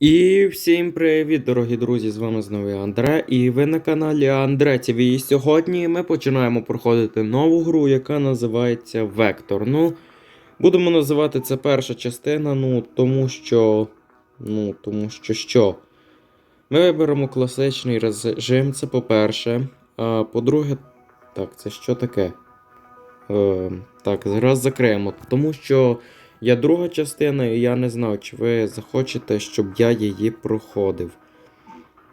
І всім привіт, дорогі друзі! З вами знову Андре, і ви на каналі Андре ТВ. І сьогодні ми починаємо проходити нову гру, яка називається Вектор. Ну, будемо називати це перша частина, ну, тому що. Ну, тому що що. Ми виберемо класичний режим, це по-перше. А по-друге, так, це що таке? Е, так, зараз закриємо. Тому що є друга частина, і я не знаю, чи ви захочете, щоб я її проходив.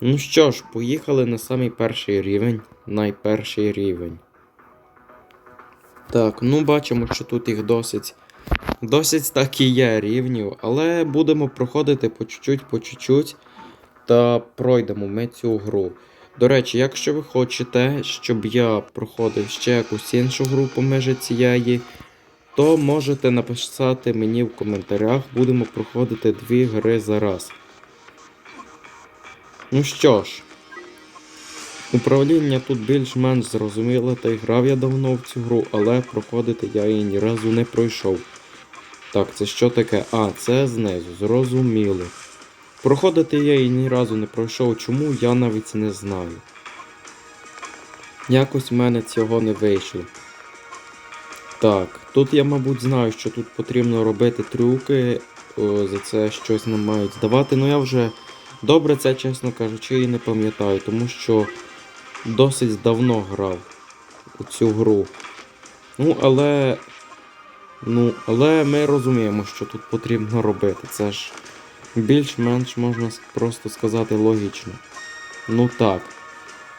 Ну що ж, поїхали на самий перший рівень. Найперший рівень. Так, ну бачимо, що тут їх досить. Досить так і є рівнів, але будемо проходити по чуть-чуть, по чуть-чуть. Та пройдемо ми цю гру. До речі, якщо ви хочете, щоб я проходив ще якусь іншу гру поміж цієї, то можете написати мені в коментарях. Будемо проходити дві гри за раз. Ну що ж, управління тут більш-менш зрозуміле, та й грав я давно в цю гру, але проходити я її ні разу не пройшов. Так, це що таке? А, це знизу, зрозуміло. Проходити я її ні разу не пройшов, чому я навіть не знаю. Якось в мене цього не вийшло. Так, тут я, мабуть, знаю, що тут потрібно робити трюки, о, за це щось нам мають здавати, ну я вже добре це, чесно кажучи, і не пам'ятаю, тому що досить давно грав у цю гру. Ну, але. Ну, але ми розуміємо, що тут потрібно робити. Це ж більш-менш можна просто сказати логічно. Ну так.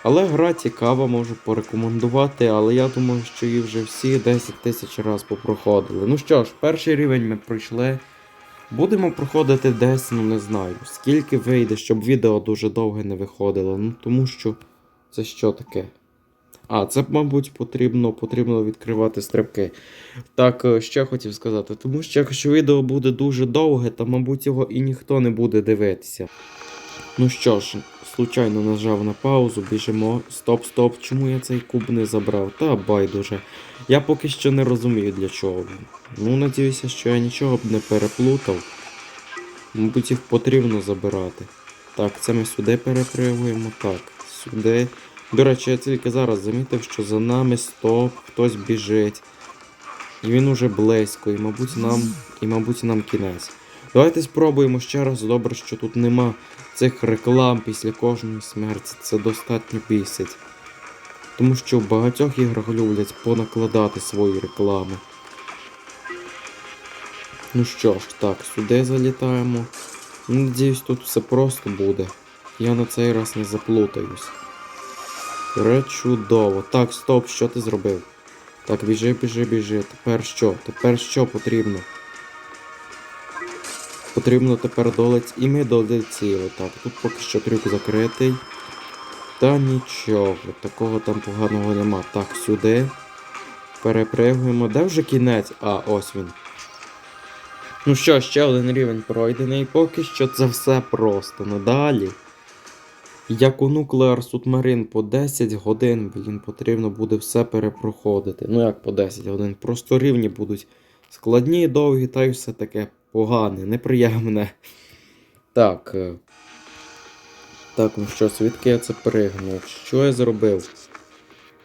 Але гра цікава, можу порекомендувати, але я думаю, що її вже всі 10 тисяч раз попроходили. Ну що ж, перший рівень ми пройшли. Будемо проходити десь, ну не знаю, скільки вийде, щоб відео дуже довге не виходило. Ну тому що це що таке? А, це, мабуть, потрібно, потрібно відкривати стрибки. Так, е, ще хотів сказати, тому що якщо відео буде дуже довге, то, мабуть, його і ніхто не буде дивитися. Ну що ж, случайно нажав на паузу, біжимо. Стоп, стоп, чому я цей куб не забрав? Та байдуже. Я поки що не розумію для чого. Ну, надіюся, що я нічого б не переплутав. Мабуть, їх потрібно забирати. Так, це ми сюди перепригуємо. Так, сюди. До речі, я тільки зараз замітив, що за нами стоп, хтось біжить. І він уже близько, і мабуть нам, і мабуть нам кінець. Давайте спробуємо ще раз. Добре, що тут нема цих реклам після кожної смерті. Це достатньо бісить. Тому що в багатьох іграх люблять понакладати свої реклами. Ну що ж, так, сюди залітаємо. Ну, Надіюсь, тут все просто буде. Я на цей раз не заплутаюсь. Пречудово. Так, стоп, що ти зробив? Так, біжи, біжи, біжи. Тепер що? Тепер що потрібно? Потрібно тепер долець і ми долетіли. Так, тут поки що трюк закритий. Та нічого, такого там поганого нема. Так, сюди. Перепригуємо. Де вже кінець? А, ось він. Ну що, ще один рівень пройдений. Поки що це все просто. Ну далі. Як у Nuclear Submarine по 10 годин, блін, потрібно буде все перепроходити. Ну як по 10 годин. Просто рівні будуть складні, довгі, та й все таке погане, неприємне. Так. е, Так, ну що, звідки я це пригнув? Що я зробив?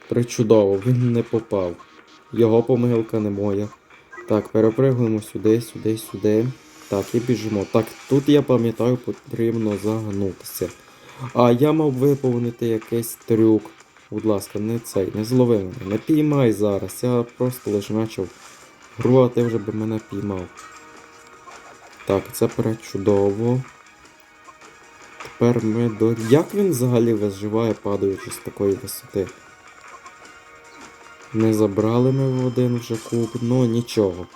Причудово, він не попав. Його помилка не моя. Так, перепригуємо сюди, сюди, сюди. Так, і біжимо. Так, тут я пам'ятаю, потрібно загнутися. А я мав виповнити якийсь трюк. Будь ласка, не цей, не злови мене, не піймай зараз. Я просто лише почав гру, а ти вже би мене піймав. Так, це пречудово. Тепер ми до. Як він взагалі виживає, падаючи з такої висоти? Не забрали ми в один вже куб, ну нічого.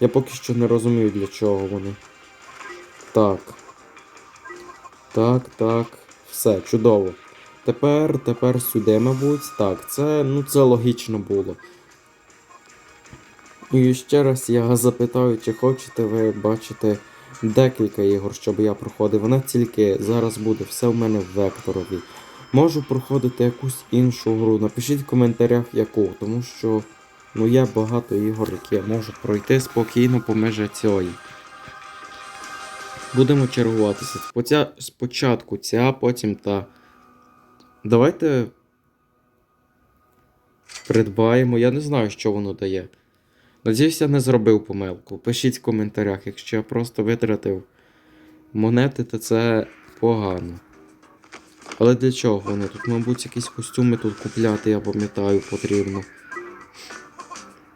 Я поки що не розумію для чого вони. Так. Так, так. Все, чудово. Тепер, тепер сюди, мабуть. Так, це, ну це логічно було. І ще раз я запитаю, чи хочете ви бачити декілька ігор, щоб я проходив. Вона тільки зараз буде все в мене в векторові. Можу проходити якусь іншу гру. Напишіть в коментарях яку, тому що ну є багато ігор, які я можу пройти спокійно поміж цієї. Будемо чергуватися. Спочатку ця, потім та. Давайте. Придбаємо. Я не знаю, що воно дає. Надіюсь, я не зробив помилку. Пишіть в коментарях, якщо я просто витратив монети, то це погано. Але для чого вони? Тут, мабуть, якісь костюми тут купляти, я пам'ятаю, потрібно.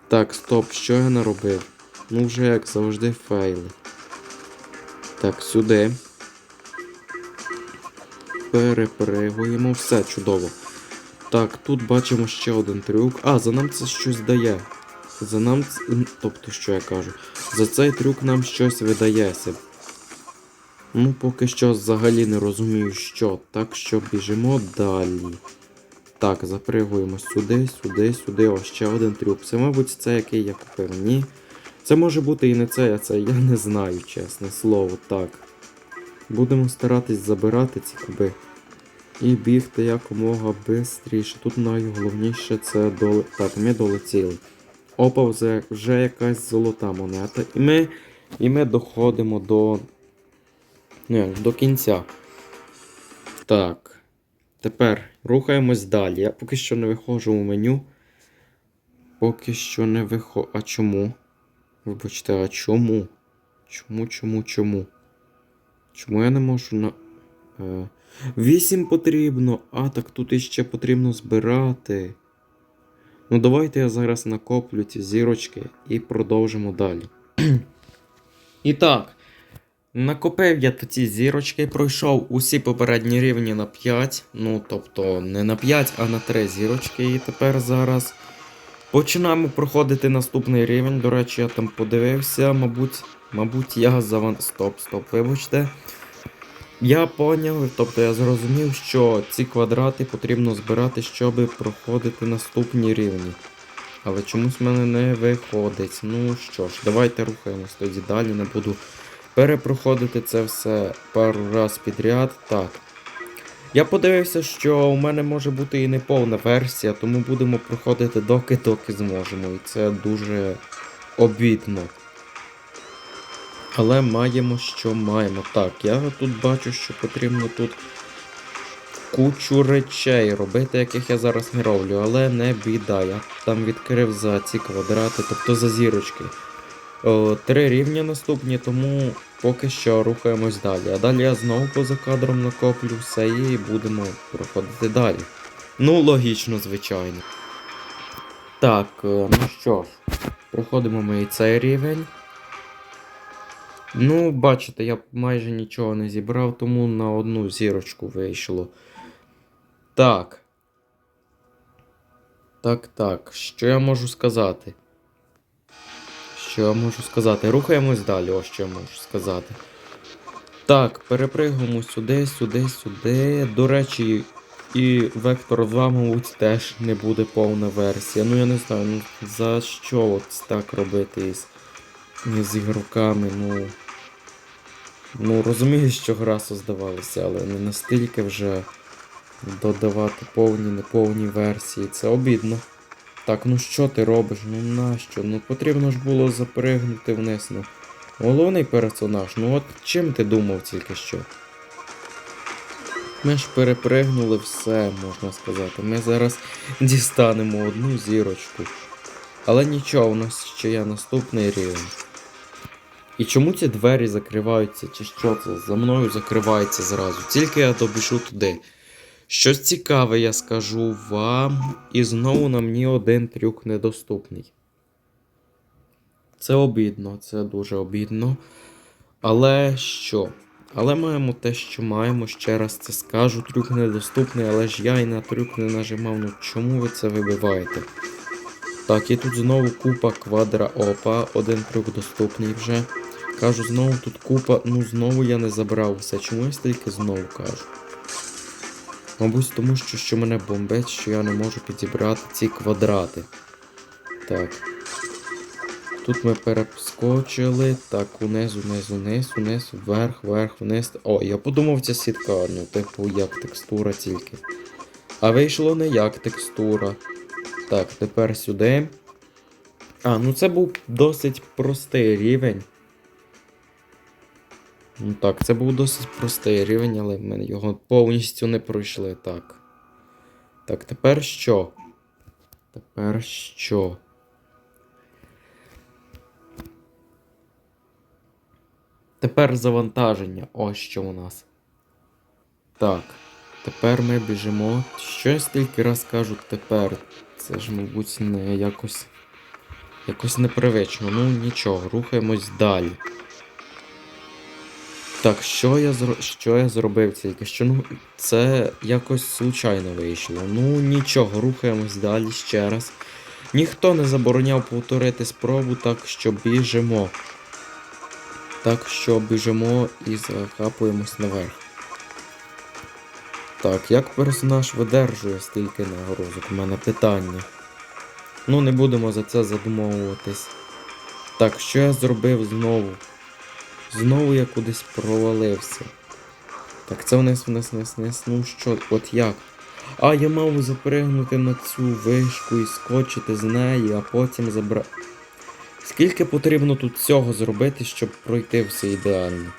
Так, стоп, що я наробив? Ну вже як завжди фейли. Так, сюди. Перепригуємо. Все чудово. Так, тут бачимо ще один трюк. А, за нам це щось дає. За нам. Тобто, що я кажу? За цей трюк нам щось видається. Ну, поки що взагалі не розумію, що. Так що біжимо далі. Так, запригуємо сюди, сюди, сюди. Ось ще один трюк. Це, мабуть, це який я купив. Ні. Це може бути і не це, а це я не знаю, чесне слово. Так. Будемо старатись забирати ці куби. І бігти якомога швидше. Тут найголовніше це доле... Так, ми долетіли. Опа, вже, якась золота монета. І ми, і ми доходимо до. Ну, як, до кінця. Так. Тепер рухаємось далі. Я поки що не виходжу у меню. Поки що не виходжу. А чому? Вибачте, а чому? Чому, чому, чому? Чому я не можу на. Е... 8 потрібно. А, так тут іще потрібно збирати. Ну, давайте я зараз накоплю ці зірочки і продовжимо далі. І так. Накопив я ці зірочки, пройшов усі попередні рівні на 5. Ну, тобто, не на 5, а на 3 зірочки. І тепер зараз починаємо проходити наступний рівень. До речі, я там подивився, мабуть, мабуть, я заван. Стоп, стоп, вибачте. Я поняв, тобто я зрозумів, що ці квадрати потрібно збирати, щоб проходити наступні рівні. Але чомусь в мене не виходить. Ну що ж, давайте рухаємось тоді далі, не буду перепроходити це все пару раз підряд. Так. Я подивився, що у мене може бути і не повна версія, тому будемо проходити доки-доки зможемо. І це дуже обідно. Але маємо, що маємо. Так, я тут бачу, що потрібно тут кучу речей робити, яких я зараз не роблю, але не біда. Я там відкрив за ці квадрати, тобто за зірочки. О, три рівня наступні, тому поки що рухаємось далі. А далі я знову поза кадром накоплю все і будемо проходити далі. Ну, логічно, звичайно. Так, е, ну що ж, проходимо ми і цей рівень. Ну, бачите, я майже нічого не зібрав, тому на одну зірочку вийшло. Так. Так, так. Що я можу сказати? Що я можу сказати? Рухаємось далі, ось що я можу сказати. Так, перепригуємо сюди, сюди, сюди. До речі, і Вектор 2, мабуть, теж не буде повна версія. Ну я не знаю, ну за що от так робити із, з ігроками, ну. Ну, розумію, що гра создавалася, але не настільки вже додавати повні, неповні версії. Це обідно. Так, ну що ти робиш? Ну нащо? Ну потрібно ж було запригнути вниз. Ну. Головний персонаж, ну от чим ти думав тільки що? Ми ж перепригнули все, можна сказати. Ми зараз дістанемо одну зірочку. Але нічого, у нас ще є наступний рівень. І чому ці двері закриваються, чи що це? За мною закривається зразу. Тільки я добіжу туди. Щось цікаве я скажу вам. І знову на мені один трюк недоступний. Це обідно, це дуже обідно. Але що? Але маємо те, що маємо. Ще раз це скажу. Трюк недоступний, але ж я і на трюк не нажимав. Ну чому ви це вибиваєте? Так, і тут знову купа квадра опа. Один трюк доступний вже. Кажу, знову тут купа. Ну знову я не забрав все. Чому я стільки знову кажу? Мабуть, тому що, що мене бомбить, що я не можу підібрати ці квадрати. Так. Тут ми перескочили. Так, униз, униз, униз, униз, вверх, вверх, вниз. О, я подумав, ця сітка, ну, типу, як текстура тільки. А вийшло не як текстура. Так, тепер сюди. А, ну це був досить простий рівень. Ну так, це був досить простий рівень, але ми його повністю не пройшли. Так. Так, тепер що? Тепер що? Тепер завантаження. Ось що у нас. Так. Тепер ми біжимо. Що я стільки раз кажу тепер? Це ж, мабуть, не якось. Якось непривично. Ну нічого, рухаємось далі. Так, що я що я зробив тільки що? Ну, це якось случайно вийшло. Ну нічого, рухаємось далі ще раз. Ніхто не забороняв повторити спробу, так що біжимо. Так що біжимо і закапуємось наверх. Так, як персонаж видержує стільки нагрузок? У мене питання. Ну, не будемо за це задумовуватись. Так, що я зробив знову? Знову я кудись провалився. Так, це вниз, вниз, вниз, вниз. Ну що, от як? А, я мав запригнути на цю вишку і скочити з неї, а потім забрати. Скільки потрібно тут всього зробити, щоб пройти все ідеально?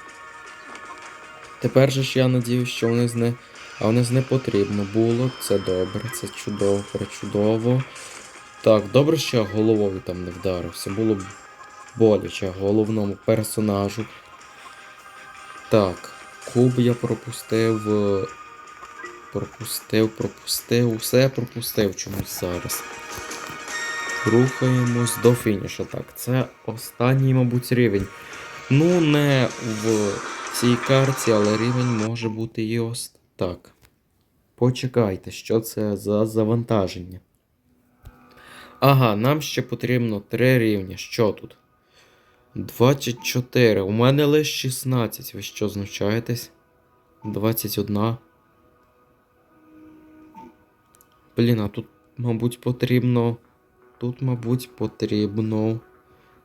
Тепер же ж я надіюсь, що вниз не. А вниз не потрібно було. Це добре, це чудово, причудово. Так, добре, що я головою там не вдарився. Було б боляче головному персонажу. Так, куб я пропустив. е, Пропустив, пропустив, усе пропустив чомусь зараз. Рухаємось до фінішу. Так, це останній, мабуть, рівень. Ну, не в цій карті, але рівень може бути і ось так. Почекайте, що це за завантаження. Ага, нам ще потрібно 3 рівня. Що тут? 24. У мене лише 16. Ви що знущаєтесь? 21. Блін, а тут, мабуть, потрібно. Тут, мабуть, потрібно.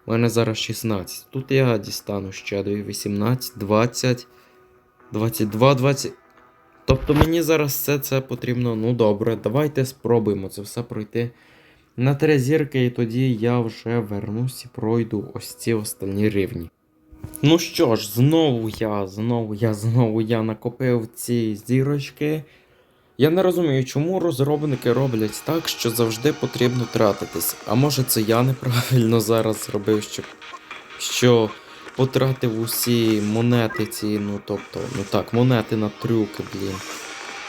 У мене зараз 16. Тут я дістану ще 2, 18, 20, 22, 20. Тобто мені зараз все це потрібно. Ну добре, давайте спробуємо це все пройти на три зірки, і тоді я вже вернусь і пройду ось ці останні рівні. Ну що ж, знову я, знову я, знову я накопив ці зірочки. Я не розумію, чому розробники роблять так, що завжди потрібно тратитись. А може це я неправильно зараз зробив, що, що потратив усі монети ці, ну тобто, ну так, монети на трюки, блін.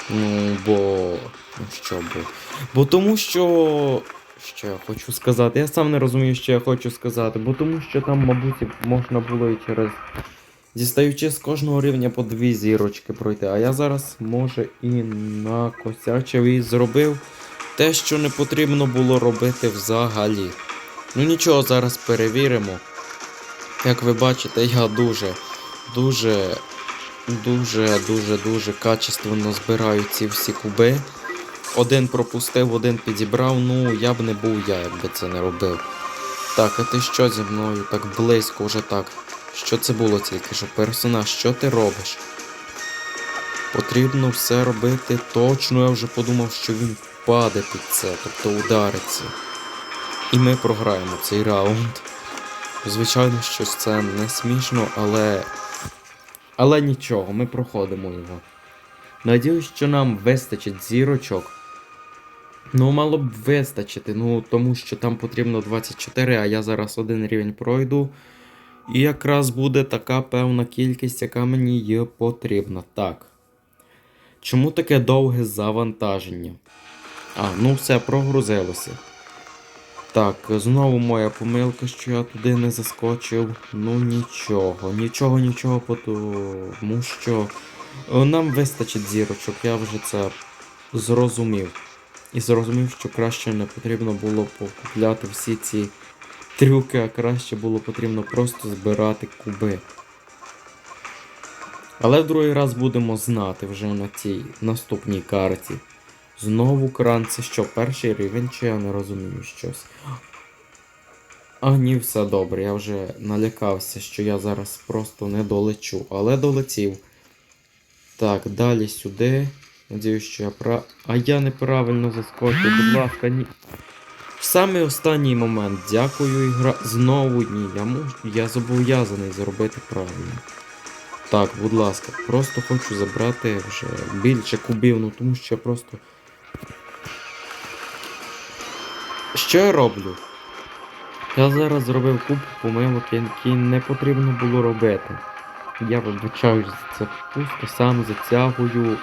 Ну, бо. Ну що бо. Бо тому що. Що я хочу сказати? Я сам не розумію, що я хочу сказати, бо тому що там, мабуть, можна було і через. Дістаючи з кожного рівня по дві зірочки пройти. А я зараз, може, і накосячив і зробив те, що не потрібно було робити взагалі. Ну нічого, зараз перевіримо. Як ви бачите, я дуже, дуже, дуже, дуже, дуже качественно збираю ці всі куби. Один пропустив, один підібрав. Ну, я б не був я, якби це не робив. Так, а ти що зі мною? Так близько вже так. Що це було тільки що? Персонаж, що ти робиш? Потрібно все робити точно. Я вже подумав, що він впаде під це, тобто удариться. І ми програємо цей раунд. Звичайно, що це не смішно, але. Але нічого, ми проходимо його. Надіюсь, що нам вистачить зірочок. Ну, мало б вистачити, ну тому що там потрібно 24, а я зараз один рівень пройду. І якраз буде така певна кількість, яка мені є потрібна. Так. Чому таке довге завантаження? А, ну все, прогрузилося. Так, знову моя помилка, що я туди не заскочив. Ну нічого, нічого, нічого, тому що е, нам вистачить зірочок, я вже це зрозумів. І зрозумів, що краще не потрібно було покупляти всі ці трюки, а краще було потрібно просто збирати куби. Але в другий раз будемо знати вже на цій наступній карті. Знову кран, це що, перший рівень, чи я не розумію щось. А ні, все добре, я вже налякався, що я зараз просто не долечу, але долетів. Так, далі сюди. Надіюсь, що я прав. А я неправильно заскочив, будь ласка, ні. В самий останній момент дякую ігра. Знову ні. Я можу. Я зобов'язаний зробити правильно. Так, будь ласка, просто хочу забрати вже більше кубів, ну тому що я просто. Що я роблю? Я зараз зробив куб помилок, які не потрібно було робити. Я вибачаюсь за це пусто, сам затягую.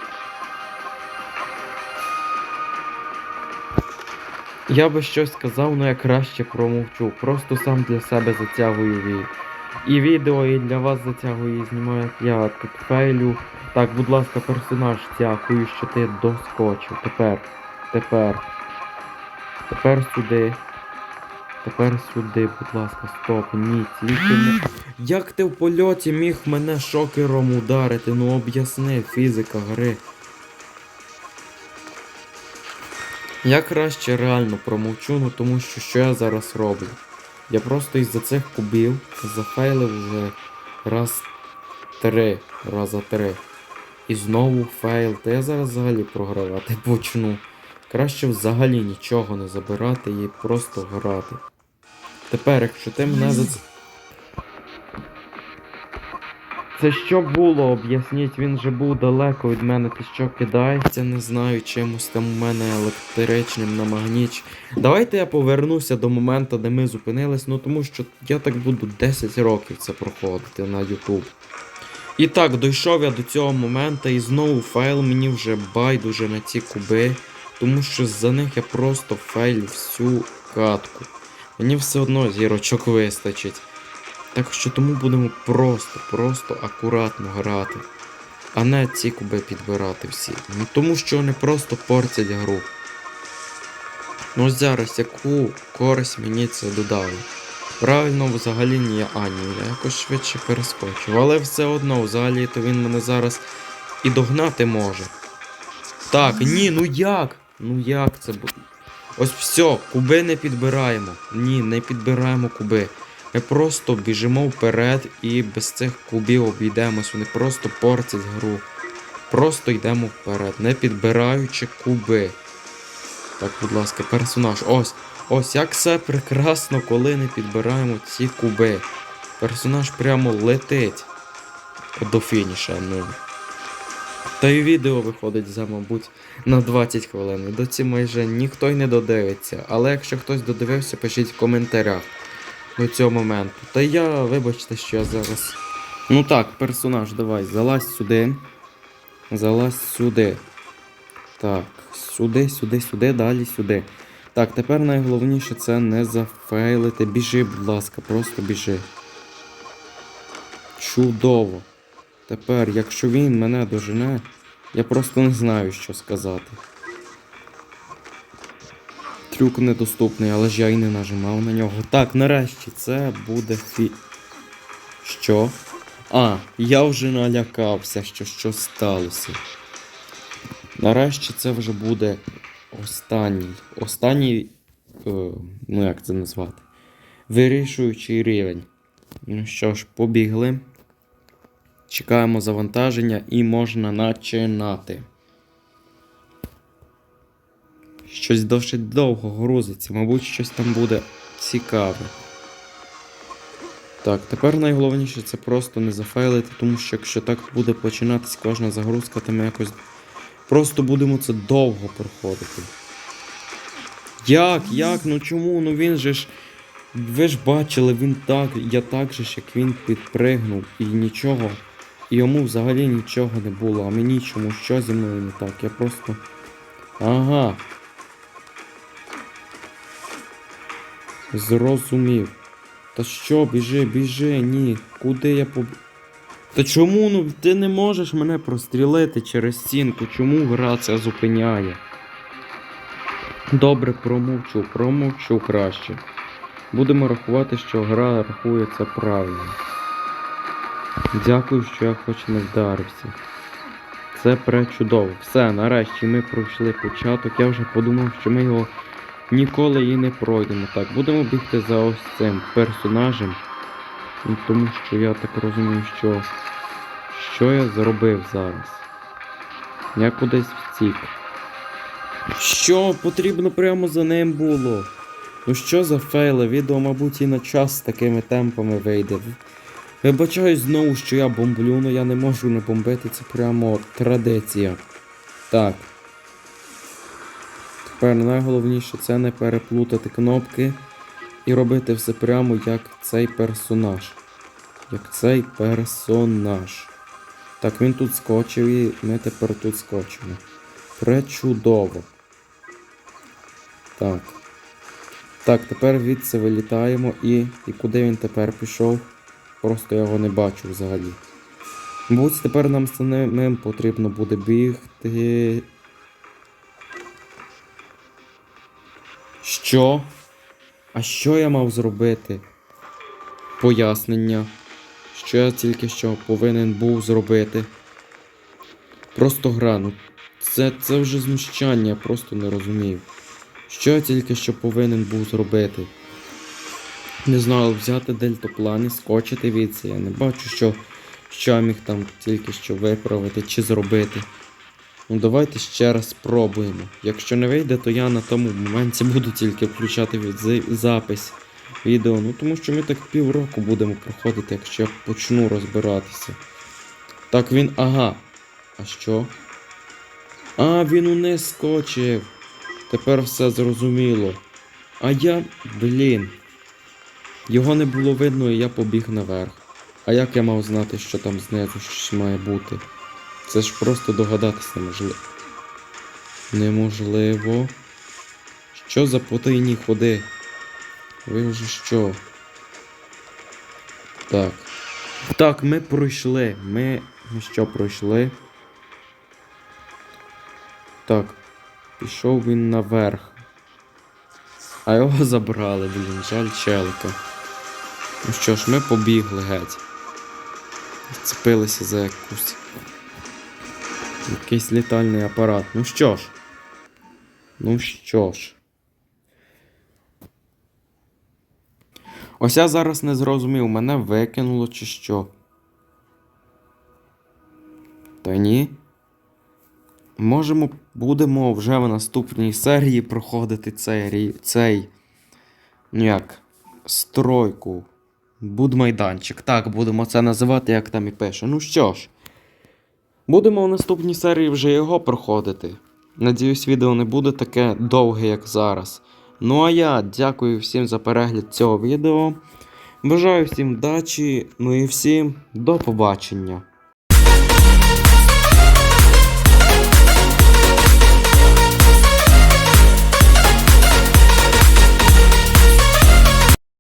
Я би щось сказав, але я краще промовчу. Просто сам для себе затягую ві... і відео, і для вас затягую і знімаю, я тут фейлю. Так, будь ласка, персонаж, дякую, що ти доскочив. Тепер, тепер. Тепер сюди. Тепер сюди, будь ласка, стоп, ні, тільки не. Як ти в польоті міг мене шокером ударити? Ну об'ясни, фізика гри. Я краще реально промовчу, ну тому що що я зараз роблю. Я просто із-за цих кубів зафейлив вже раз три, раза три. І знову фейл. Та я зараз взагалі програвати почну. Краще взагалі нічого не забирати і просто грати. Тепер, якщо ти мене за це. Це що було, об'ясніть, він же був далеко від мене, ти що кидається, не знаю, чимось там у мене електричним на магніч. Давайте я повернуся до моменту, де ми зупинились, ну тому що я так буду 10 років це проходити на YouTube. І так, дійшов я до цього моменту і знову файл мені вже байдуже на ці куби, тому що за них я просто фейлю всю катку. Мені все одно зірочок вистачить. Так що тому будемо просто, просто акуратно грати. А не ці куби підбирати всі. Ну тому що вони просто портять гру. Ну зараз яку користь мені це додало. Правильно, взагалі ні, а ні, я якось швидше перескочив. Але все одно, взагалі, то він мене зараз і догнати може. Так, ні, ну як? Ну як це буде? Ось все, куби не підбираємо. Ні, не підбираємо куби. Ми просто біжимо вперед і без цих кубів обійдемось. Вони просто портять гру. Просто йдемо вперед, не підбираючи куби. Так, будь ласка, персонаж. Ось. Ось як все прекрасно, коли не підбираємо ці куби. Персонаж прямо летить до фініша. Ну. Та й відео виходить за, мабуть, на 20 хвилин. До ці майже ніхто й не додивиться. Але якщо хтось додивився, пишіть в коментарях до цього моменту. Та я, вибачте, що я зараз. Ну так, персонаж, давай, залазь сюди. Залазь сюди. Так, сюди, сюди, сюди, далі сюди. Так, тепер найголовніше це не зафейлити. Біжи, будь ласка, просто біжи. Чудово. Тепер, якщо він мене дожене, я просто не знаю, що сказати. Трюк недоступний, але ж я й не нажимав на нього. Так, нарешті це буде фі. Що? А, я вже налякався, що що сталося. Нарешті це вже буде останній. Останній. Е, ну як це назвати? Вирішуючий рівень. Ну що ж, побігли. Чекаємо завантаження і можна починати. Щось досить довго грузиться, мабуть, щось там буде цікаве. Так, тепер найголовніше це просто не зафейлити, тому що якщо так буде починатись кожна загрузка, то ми якось просто будемо це довго проходити. Як? Як? Ну чому? Ну він же ж. Ви ж бачили, він так, я так же ж, як він підпригнув і нічого. І йому взагалі нічого не було, а мені чому що зі мною не так? Я просто. Ага. Зрозумів. Та що, біжи, біжи, ні. Куди я поб. Та чому ну ти не можеш мене прострілити через стінку? Чому гра це зупиняє? Добре, промовчу, промовчу краще. Будемо рахувати, що гра рахує це правильно. Дякую, що я хоч не вдарився. Це пречудово. Все, нарешті ми пройшли початок. Я вже подумав, що ми його ніколи і не пройдемо. Так, будемо бігти за ось цим персонажем. Ну, Тому що я так розумію, що. Що я зробив зараз? Я кудись втік. Що потрібно прямо за ним було? Ну що за фейли? Відео, мабуть, і на час з такими темпами вийде. Вибачаюсь знову, що я бомблю, але я не можу не бомбити, це прямо традиція. Так. Тепер найголовніше це не переплутати кнопки і робити все прямо як цей персонаж. Як цей персонаж. Так, він тут скочив і ми тепер тут скочимо. Пречудово. Так. Так, тепер відси вилітаємо і. І куди він тепер пішов? Просто я його не бачу взагалі. Мабуть, тепер нам самим потрібно буде бігти. Що? А що я мав зробити? Пояснення. Що я тільки що повинен був зробити. Просто гра, ну це, це вже знущання, я просто не розумів. Що я тільки що повинен був зробити? Не знаю, взяти дельтоплан і скочити від це. Я не бачу, що, що я міг там тільки що виправити чи зробити. Ну давайте ще раз спробуємо. Якщо не вийде, то я на тому моменті буду тільки включати від за- запис відео. Ну тому що ми так півроку будемо проходити, якщо я почну розбиратися. Так він. Ага. А що? А, він униз скочив. Тепер все зрозуміло. А я. Блін. Його не було видно, і я побіг наверх. А як я мав знати, що там знизу щось має бути? Це ж просто догадатись неможливо. Неможливо. Що за потайні ходи? Ви вже що? Так. Так, ми пройшли. Ми. Ми що пройшли? Так. Пішов він наверх. А його забрали, блін, жаль челика. Ну що ж, ми побігли геть. Зцепилися за якусь. Якийсь літальний апарат. Ну що ж. Ну що ж. Ось я зараз не зрозумів, мене викинуло чи що. Та ні. Можемо, будемо вже в наступній серії проходити цей, цей ну як, стройку. Будмайданчик. Так, будемо це називати, як там і пише. Ну що ж, будемо у наступній серії вже його проходити. Надіюсь, відео не буде таке довге, як зараз. Ну а я дякую всім за перегляд цього відео. Бажаю всім вдачі, ну і всім до побачення.